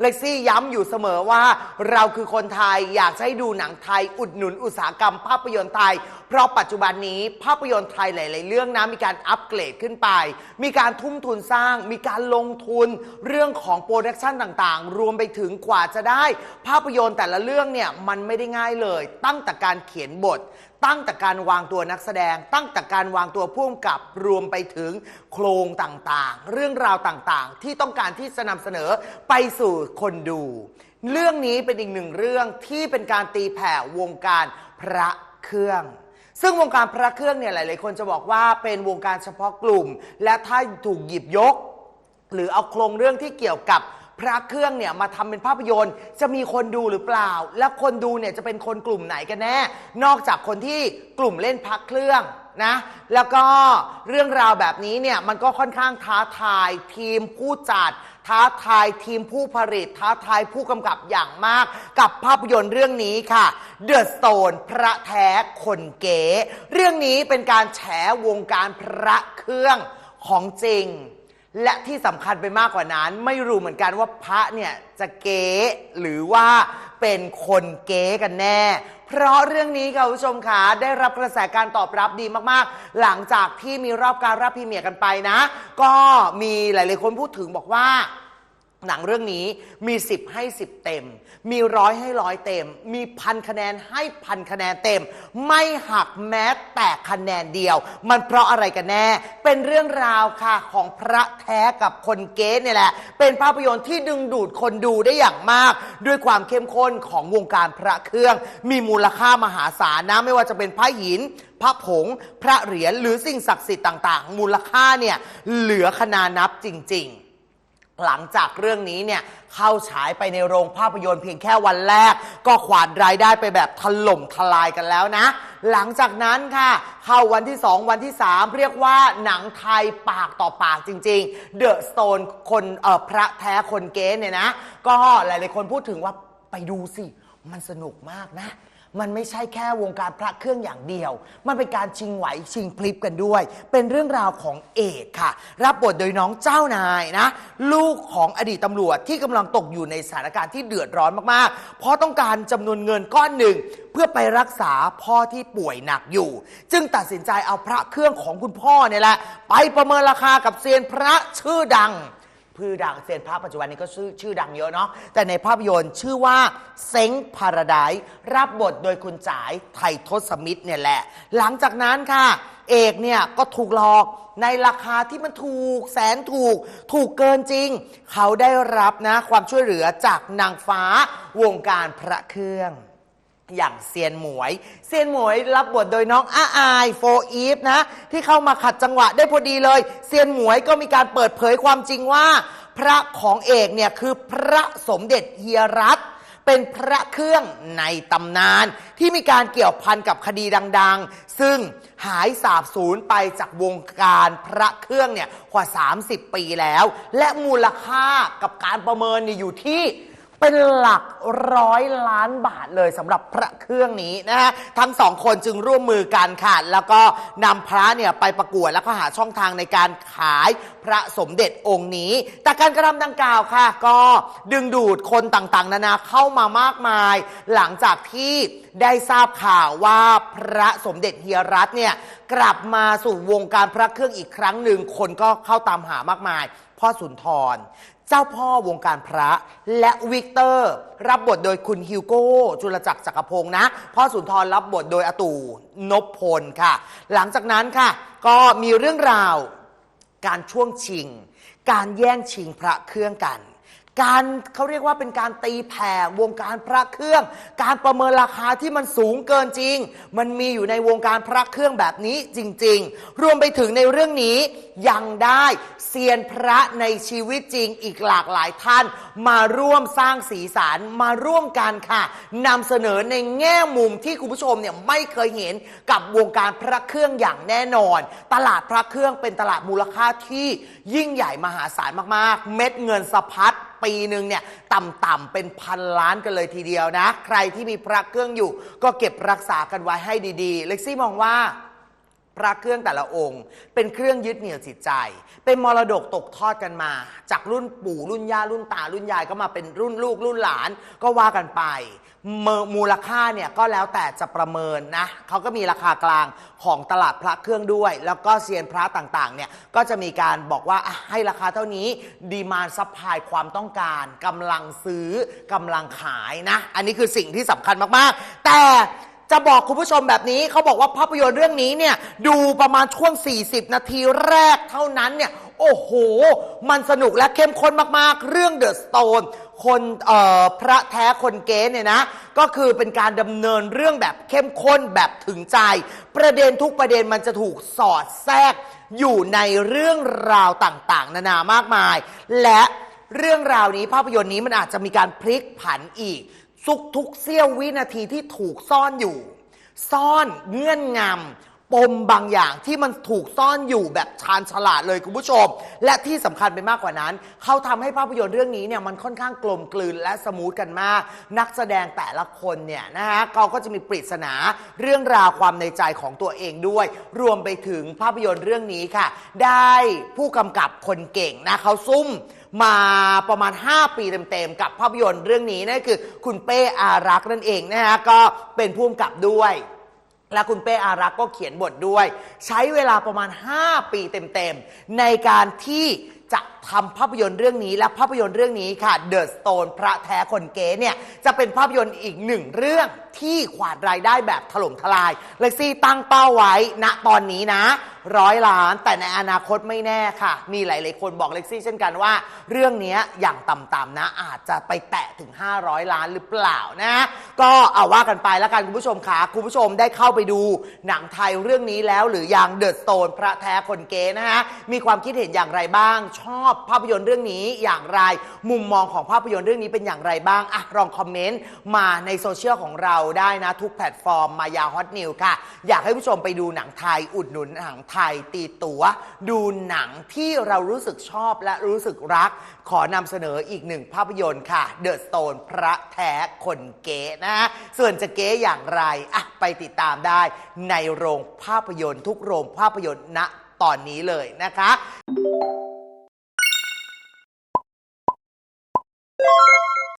เล็กซี่ย้ำอยู่เสมอว่าเราคือคนไทยอยากให้ดูหนังไทยอุดหนุนอุตสาหกรรมภาพยนตร์ไทย เพราะปัจจุบันนี้ภาพยนตร์ไทยหลาย ๆ เรื่องนะมีการอัปเกรดขึ้นไป มีการทุ่มทุนสร้าง มีการลงทุนเรื่องของโปรดักชันต่าง ๆ รวมไปถึงกว่าจะได้ ภาพยนตร์แต่ละเรื่องเนี่ยมันไม่ได้ง่ายเลย ตั้งแต่การเขียนบท ตั้งแต่การวางตัวนักแสดง ตั้งแต่การวางตัวผู้กำกับรวมไปถึงโครงต่างๆ เรื่องราวต่างๆ ที่ต้องการที่จะนำเสนอไปสู่คนดู เรื่องนี้เป็นอีกหนึ่งเรื่องที่เป็นการตีแผ่วงการพระเครื่องซึ่งวงการพระเครื่องเนี่ยหลาย ๆ คนจะบอกว่าเป็นวงการเฉพาะกลุ่ม และถ้าถูกหยิบยก หรือเอาโครงเรื่องที่เกี่ยวกับ พระเครื่องเนี่ยมาทำเป็นภาพยนตร์ จะมีคนดูหรือเปล่า และคนดูเนี่ยจะเป็นคนกลุ่มไหนกันแน่ นอกจากคนที่กลุ่มเล่นพระเครื่องนะ แล้วก็เรื่องราวแบบนี้เนี่ยมันก็ค่อนข้างท้าทายทีมผู้จัด ท้าทายทีมผู้ผลิต ท้าทายผู้กำกับอย่างมาก กับภาพยนตร์เรื่องนี้ค่ะ The Stone พระแท้คนเก๋ เรื่องนี้เป็นการแฉวงการพระเครื่องของจริง และที่สำคัญไปมากกว่านั้น ไม่รู้เหมือนกันว่าพระเนี่ยจะเก๋หรือว่าเป็นคนเก๋กันแน่ เพราะเรื่องนี้ค่ะคุณผู้ชมคะได้รับกระแสการตอบรับดีมากๆ หลังจากที่มีรอบการรับพรีเมียร์กันไปนะ ก็มีหลายๆคนพูดถึงบอกว่า หนังเรื่องนี้มี 10 ให้ 10 เต็ม มีร้อยให้ร้อยเต็ม มีพันคะแนนให้พันคะแนนเต็ม ไม่หักแม้แต่คะแนนเดียว มันเพราะอะไรกันแน่ เป็นเรื่องราวค่ะของพระแท้กับคนเก๊เนี่ยแหละ เป็นภาพยนตร์ที่ดึงดูดคนดูได้อย่างมาก ด้วยความเข้มข้นของวงการพระเครื่อง มีมูลค่ามหาศาลนะไม่ว่าจะเป็นพระหินพระผง พระเหรียญหรือสิ่งศักดิ์สิทธิ์ต่าง ๆ มูลค่าเนี่ยเหลือขนานับจริง ๆ หลังจากเรื่องนี้เนี่ยเข้าฉายไปในโรงภาพยนตร์เพียงแค่วันแรก ก็ขวาดรายได้ไปแบบถล่มทลายกันแล้วนะ หลังจากนั้นค่ะ เข้าวันที่ 2 วันที่ 3 เรียกว่าหนังไทยปากต่อปากจริงๆ The Stone คนเอ่อพระแท้คนเก๊เนี่ยนะ ก็หลายๆคนพูดถึงว่าไปดูสิ มันสนุกมากนะ มันไม่ใช่แค่วงการพระเครื่องอย่างเดียว มันเป็นการชิงไหวชิงพลิบกันด้วย เป็นเรื่องราวของเอกค่ะ รับบทโดยน้องเจ้านายนะ ลูกของอดีตตำรวจที่กำลังตกอยู่ในสถานการณ์ที่เดือดร้อนมากๆ เพราะต้องการจำนวนเงินก้อนหนึ่ง เพื่อไปรักษาพ่อที่ป่วยหนักอยู่ จึงตัดสินใจเอาพระเครื่องของคุณพ่อเนี่ยแหละ ไปประเมินราคากับเซียนพระชื่อดัง พือดังเซียนพระปัจจุบันนี้ก็ชื่อชื่อดังเยอะเนาะแต่ในภาพยนตร์ชื่อว่าเซ้งพาราไดรับบทโดยคุณจ๋ายไทยทศมิตรเนี่ยแหละ หลังจากนั้นค่ะ เอกเนี่ยก็ถูกหลอกในราคาที่มันถูกแสนถูก ถูกเกินจริง เขาได้รับนะความช่วยเหลือจากนางฟ้าวงการพระเครื่อง อย่างเซียนหมวย เซียนหมวยรับบทโดยน้องอาอายโฟอีฟนะ ที่เข้ามาขัดจังหวะได้พอดีเลย เซียนหมวยก็มีการเปิดเผยความจริงว่า พระของเอกเนี่ยคือพระสมเด็จเฮียรัตเป็นพระเครื่องในตำนาน ที่มีการเกี่ยวพันกับคดีดังๆ ซึ่งหายสาบสูญไปจากวงการพระเครื่องเนี่ยกว่า 30 ปีแล้ว และมูลค่ากับการประเมินเนี่ยอยู่ที่ เป็นหลักร้อยล้านบาทเลยสำหรับพระเครื่องนี้นะฮะทั้งสองคนจึงร่วมมือกันค่ะแล้วก็นำพระเนี่ยไปประกวดแล้วก็หาช่องทางในการขายพระสมเด็จองค์นี้ แต่การกระทำดังกล่าวค่ะ ก็ดึงดูดคนต่างๆ นานาเข้ามามากมาย หลังจากที่ได้ทราบข่าวว่าพระสมเด็จเฮียรัตน์เนี่ยกลับมาสู่วงการพระเครื่องอีกครั้งหนึ่งคนก็เข้าตามหามากมาย พ่อสุนทร เจ้าพ่อวงการพระ และวิกเตอร์ รับบทโดยคุณฮิวโก้จุลจักรจักรพงศ์นะ พ่อสุนทรรับบทโดยอาตู่นพพลค่ะ หลังจากนั้นค่ะ ก็มีเรื่องราวการช่วงชิง การแย่งชิงพระเครื่องกัน การเขาเรียกว่าเป็นการตีแผ่วงการพระเครื่อง การประเมินราคาที่มันสูงเกินจริง มันมีอยู่ในวงการพระเครื่องแบบนี้จริง ๆ รวมไปถึงในเรื่องนี้ยังได้เซียนพระในชีวิตจริงอีกหลากหลายท่าน มาร่วมสร้างสีสันมาร่วมกันค่ะนำเสนอในแง่มุมที่คุณผู้ชมเนี่ยไม่เคยเห็นกับวงการพระเครื่องอย่างแน่นอน ตลาดพระเครื่องเป็นตลาดมูลค่าที่ยิ่งใหญ่มหาศาลมากๆ เม็ดเงินสะพัดปีหนึ่งเนี่ยต่ำๆเป็นพันล้านกันเลยทีเดียวนะ ใครที่มีพระเครื่องอยู่ ก็เก็บรักษากันไว้ให้ดีๆ เล็กซี่มองว่า พระเครื่องแต่ละองค์ เป็นเครื่องยึดเหนี่ยวจิตใจ เป็นมรดกตกทอดกันมา จากรุ่นปู่รุ่นย่ารุ่นตารุ่นยายก็มาเป็นรุ่นลูกรุ่นหลานก็ว่ากันไปมมูลค่าเนี่ยก็แล้วแต่จะประเมินนะเขาก็มีราคากลางของตลาดพระเครื่องด้วย แล้วก็เซียนพระต่างๆเนี่ยก็จะมีการบอกว่าให้ราคาเท่านี้ดีมาซัพพลายความต้องการกำลังซื้อกำลังขายนะ อันนี้คือสิ่งที่สำคัญมากๆ แต่ จะบอกคุณผู้ชมแบบนี้เขาบอกว่าภาพยนตร์เรื่องนี้เนี่ยดูประมาณช่วง 40 นาทีแรกเท่านั้นเนี่ยโอ้โห มันสนุกและเข้มข้นมากๆ เรื่องเดอะสโตนคนเออพระแท้คนเก๊เนี่ยนะ ก็คือเป็นการดำเนินเรื่องแบบเข้มข้นแบบถึงใจ ประเด็นทุกประเด็นมันจะถูกสอดแทรกอยู่ในเรื่องราวต่างๆ นานามากมาย และเรื่องราวนี้ภาพยนตร์นี้มันอาจจะมีการพลิกผันอีก ทุกทุกเสี้ยววินาทีที่ถูกซ่อนอยู่ ซ่อนเงื่อนงำปมบางอย่างที่มันถูกซ่อนอยู่แบบชาญฉลาดเลยคุณผู้ชม และที่สำคัญไปมากกว่านั้น เขาทำให้ภาพยนตร์เรื่องนี้เนี่ยมันค่อนข้างกลมกลืนและสมูทกันมาก นักแสดงแต่ละคนเนี่ยนะฮะเขาก็จะมีปริศนาเรื่องราวความในใจของตัวเองด้วย รวมไปถึงภาพยนตร์เรื่องนี้ค่ะ ได้ผู้กำกับคนเก่งนะเขาซุ่ม มาประมาณ 5 ปีเต็มๆกับภาพยนตร์เรื่องนี้นั่นคือคุณเป้อารักษ์นั่นเองนะฮะก็เป็นผู้กำกับด้วยและคุณเป้อารักษ์ก็เขียนบทด้วย ใช้เวลาประมาณ 5 ปีเต็มๆในการที่ จะทำภาพยนตร์เรื่องนี้และภาพยนตร์เรื่องนี้ค่ะ The Stone พระแท้คนเก๋เนี่ย จะเป็นภาพยนตร์อีกหนึ่งเรื่องที่ขวาดรายได้แบบถล่มทลาย เล็กซี่ตั้งเป้าไว้ณตอนนี้นะ ร้อยล้านแต่ในอนาคตไม่แน่ค่ะ มีหลาย ๆ คนบอกเล็กซี่เช่นกันว่า เรื่องนี้อย่างต่ำๆนะ อาจจะไปแตะถึง 500 ล้านหรือเปล่านะ ก็เอาว่ากันไปแล้วกันคุณผู้ชมค่ะคุณผู้ชมได้เข้าไปดูหนังไทยเรื่องนี้แล้วหรือยังเดอะสโตนพระแท้คนเก๋นะฮะมีความคิดเห็นอย่างไรบ้างชอบภาพยนตร์เรื่องนี้อย่างไร มุมมองของภาพยนตร์เรื่องนี้เป็นอย่างไรบ้างอะลองคอมเมนต์มาในโซเชียลของเราได้นะ ทุกแพลตฟอร์มมายาฮอตนิวค่ะ อยากให้ผู้ชมไปดูหนังไทยอุดหนุนหนังไทยตีตัว๋ว ดูหนังที่เรารู้สึกชอบและรู้สึกรัก ขอนำเสนออีกหนึ่งภาพยนตร์ค่ะ The Stone พระแท้คนเก๋นะ ส่วนจะเก๋อย่างไรอะไปติดตามได้ในโรงภาพยนตร์ทุกโรงภาพยนตร์ณตอนนี้เลยนะคะ